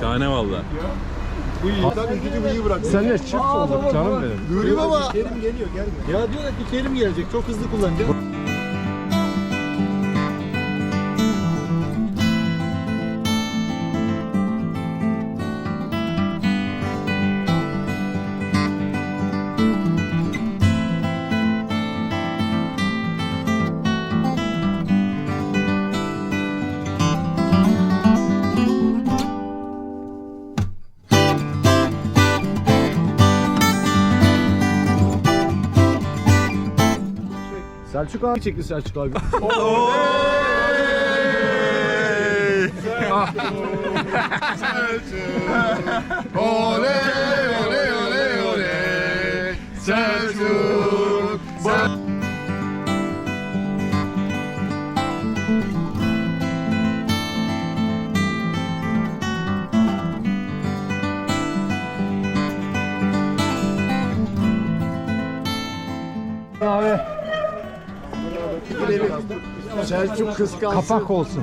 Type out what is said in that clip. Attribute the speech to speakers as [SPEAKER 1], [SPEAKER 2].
[SPEAKER 1] Şahane valla.
[SPEAKER 2] Bu iyi. Tabii gücü bu iyi bırak.
[SPEAKER 3] Senle çift olduk canım benim.
[SPEAKER 2] Nuri baba.
[SPEAKER 4] Kerim geliyor gelmiyor. Ya diyorlar ki Kerim gelecek çok hızlı kullanacak.
[SPEAKER 3] Selçuk abi çekti Selçuk abi.
[SPEAKER 2] Ole ole ole ole. Selçuk.
[SPEAKER 3] abi.
[SPEAKER 2] Selçuk kıskançsın.
[SPEAKER 3] Kapak olsun.